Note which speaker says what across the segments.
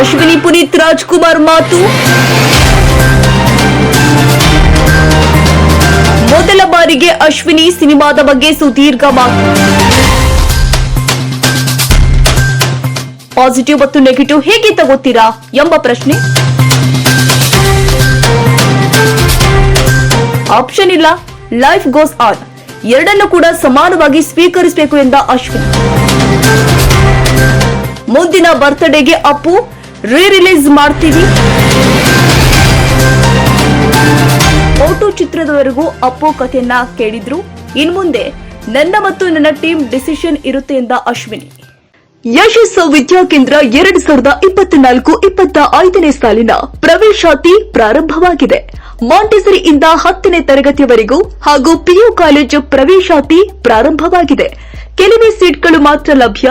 Speaker 1: ಅಶ್ವಿನಿ ಪುನೀತ್ ರಾಜ್ಕುಮಾರ್ ಮಾತು. ಮೊದಲ ಬಾರಿಗೆ ಅಶ್ವಿನಿ ಸಿನಿಮಾದ ಬಗ್ಗೆ ಸುದೀರ್ಘ ಮಾತು. ಪಾಸಿಟಿವ್ ಮತ್ತು ನೆಗೆಟಿವ್ ಹೇಗೆ ತಗೋತೀರಾ ಎಂಬ ಪ್ರಶ್ನೆ. ಆಪ್ಷನ್ ಇಲ್ಲ, ಲೈಫ್ ಗೋಸ್ ಆನ್. ಎರಡನ್ನು ಕೂಡ ಸಮಾನವಾಗಿ ಸ್ವೀಕರಿಸಬೇಕು ಎಂದ ಅಶ್ವಿನಿ. ಮುಂದಿನ ಬರ್ತ್ಡೇಗೆ ಅಪ್ಪು ರೀ ರಿಲೀಸ್ ಮಾಡ್ತೀವಿ. ಫೋಟೋ ಚಿತ್ರದವರೆಗೂ ಅಪ್ಪು ಕಥೆಯನ್ನ ಕೇಳಿದ್ರು. ಇನ್ ಮುಂದೆ ನನ್ನ ಮತ್ತು ನನ್ನ ಟೀಮ್ ಡಿಸಿಷನ್ ಇರುತ್ತೆ ಎಂದ ಅಶ್ವಿನಿ. ಯಶಸ್ಸು ವಿದ್ಯಾಕೇಂದ್ರ ಎರಡ್ ಸಾವಿರದ ಇಪ್ಪತ್ನಾಲ್ಕು ಇಪ್ಪತ್ತ ಐದನೇ ಸಾಲಿನ ಪ್ರವೇಶಾತಿ ಪ್ರಾರಂಭವಾಗಿದೆ. ಮಾಂಟೆಸರಿಯಿಂದ ಹತ್ತನೇ ತರಗತಿಯವರೆಗೂ ಹಾಗೂ ಪಿಯು ಕಾಲೇಜು ಪ್ರವೇಶಾತಿ ಪ್ರಾರಂಭವಾಗಿದೆ. ಕೆಲವೇ ಸೀಟ್ಗಳು ಮಾತ್ರ ಲಭ್ಯ.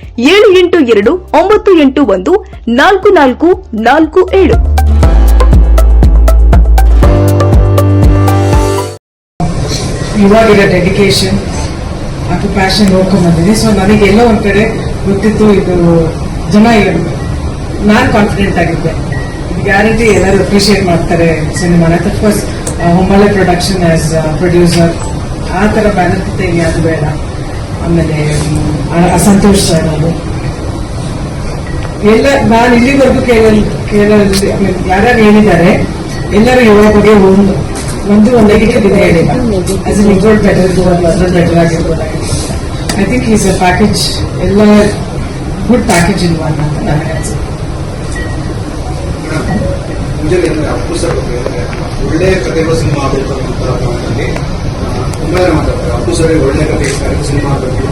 Speaker 1: ಏಳು ಎಂಟು ಎರಡು, ಒಂಬತ್ತು ಎಂಟು ಒಂದು, ನಾಲ್ಕು ನಾಲ್ಕು ನಾಲ್ಕು ಏಳು.
Speaker 2: ಇವಾಗಿರೋ ಡೆಡಿಕೇಶನ್ ಮತ್ತು ಪ್ಯಾಷನ್ ನೋಡ್ಕೊಂಡ್ ಬಂದಿದ್ದೀನಿ ಸೊ ನನಗೆ ಎಲ್ಲೋ ಒಂದ್ ಕಡೆ ಗೊತ್ತಿತ್ತು, ಇದು ಜನ ಇರಬೇಕು ನಾನು ಕಾನ್ಫಿಡೆಂಟ್ ಆಗಿದ್ದೆ. ಗ್ಯಾರಂಟಿ ಎಲ್ಲರೂ ಅಪ್ರಿಷಿಯೇಟ್ ಮಾಡ್ತಾರೆ ಸಿನಿಮಾನ of course Hombale production as producer ಆ ಥರ ಬ್ಯಾನರ್ ಯಾವುದು ಅದು ಬೇಡ. ಆಮೇಲೆ ಮ್, ಆ- ಸಂತೋಷ್ ಸರ್ ಎಲ್ಲ ನಾನು ಇಲ್ಲಿವರೆಗೂ ಕೇಳಲ್ ಕೇಳಲ್ಲಿ ಯಾರ್ಯಾರು ಹೇಳಿದ್ದಾರೆ ಎಲ್ಲರೂ ಯೋಗ ಬಗ್ಗೆ ಒಂದು ಒಂದು ಒಂದು ನೆಗೆಟಿವ್ ಇದೆ ಹೇಳಿಲ್ಲ as an improve better better ಆಗಿರ್ಬೋದು. I think is a package ಎಲ್ಲ ಗುಡ್ ಪ್ಯಾಕೇಜ್ ಇಲ್ವಾ ಅಂತ ನನಗೆ ಅನ್ಸುತ್ತೆ
Speaker 3: ಮುಂಜಾನೆ ಅಂದ್ರೆ ಅಪ್ಪು ಸರ್ ಬಗ್ಗೆ ಒಳ್ಳೆ ಕಥೆಗಳು ಸಿನಿಮಾ ಮಾತಾಡ್ತಾರೆ. ಅಪ್ಪು ಸರ್, ಒಳ್ಳೆ ಕಥೆ. ಸಿನಿಮಾ ಬಗ್ಗೆ.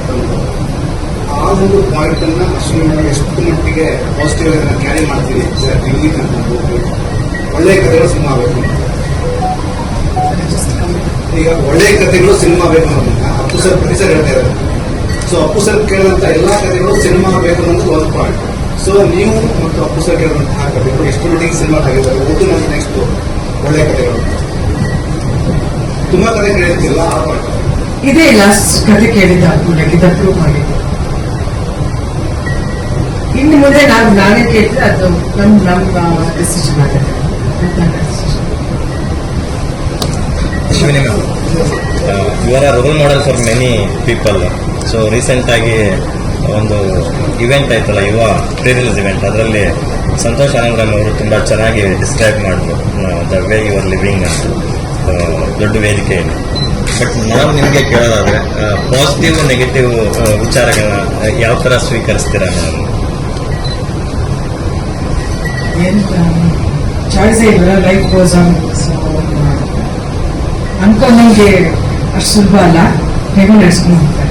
Speaker 3: ಆ ಒಂದು ಪಾಯಿಂಟ್ ಅನ್ನ ಅಶ್ವಿನಿ ಎಷ್ಟು ಮಟ್ಟಿಗೆ ಪಾಸಿಟಿವ್ ಆಗಿ ಕ್ಯಾರಿ ಮಾಡ್ತೀನಿ ಹೋಗಿ. ಒಳ್ಳೆ ಕಥೆಗಳು ಸಿನಿಮಾ ಬೇಕು. ಈಗ ಒಳ್ಳೆ ಕಥೆಗಳು ಸಿನಿಮಾ ಬೇಕು ಅನ್ನೋದನ್ನ ಅಪ್ಪು ಸರ್ ಪ್ರತಿ ಸರ್ ಹೇಳ್ತಾ ಇದ್ದಾರೆ. ಸೊ ಅಪ್ಪು ಸರ್ ಕೇಳಿದಂತ ಎಲ್ಲಾ ಕಥೆಗಳು ಸಿನಿಮಾ ಬೇಕು ಅನ್ನೋದು ಒಂದು ಪಾಯಿಂಟ್ ಸೊ ನೀವು ಮತ್ತು ಅಪ್ಪು ಸರ್ ಕೇಳಿದಂತಹ ಕಥೆಗಳು ಎಷ್ಟು ಮಟ್ಟಿಗೆ ಸಿನಿಮಾ ಆಗಿದ್ದಾರೆ ಓದು ನೆಕ್ಸ್ಟ್ ಒಳ್ಳೆ ಕಥೆಗಳು. ತುಂಬಾ ಕಡೆ ಕೇಳಿರ್ತಿಲ್ಲ ಆ
Speaker 2: ಇದೇ ಲಾಸ್ಟ್ ಕತೆ ಕೇಳಿದ್ದ ನನಗೆ ಅಪ್ರೂವ್ ಮಾಡಿದ್ದು. ಇನ್ನು ಮುಂದೆ ನಾನು ನಾನೇ ಕೇಳಿದ್ರೆ ಅದು ನಮ್ ನಮ್ಮ ಡಿಸಿಷನ್ ಆಗುತ್ತೆ
Speaker 4: ಇವರ role model for many people so recent ಆಗಿ ಒಂದು ಇವೆಂಟ್ ಆಯ್ತಲ್ಲ ಯುವ ಪ್ರೀ ಇವೆಂಟ್ ಅದರಲ್ಲಿ ಸಂತೋಷ್ ಆನಂದರಾಮ್ ಅವರು ತುಂಬ ಚೆನ್ನಾಗಿ ಡಿಸ್ಕ್ರೈಬ್ ಮಾಡಿದ್ರು ದ ವೇ ಯುವರ್ ಲಿವಿಂಗ್ ಅಂತ ದೊಡ್ಡ ವೇದಿಕೆಯಲ್ಲಿ ಬಟ್ ನಾವು ನಿಮಗೆ ಕೇಳೋದಾದ್ರೆ ಪಾಸಿಟಿವ್ ನೆಗೆಟಿವ್ ವಿಚಾರಗಳನ್ನ ಯಾವ ತರ ಸ್ವೀಕರಿಸ್ತೀರಾ ನಾವು?
Speaker 2: ಏನ್ ಚಾಯ್ಸ್ ಇಲ್ಲ ಲೈಫ್ ಗೋಸ್ ಆನ್ ಸೊ ಅನ್ಕೊಂಡಂಗೆ ಅಷ್ಟು ಸುಲಭ ಅಲ್ಲ. ಹೇಗೋ ನಡೆಸ್ಕೊಂಡು
Speaker 4: ಹೋಗ್ತಾರೆ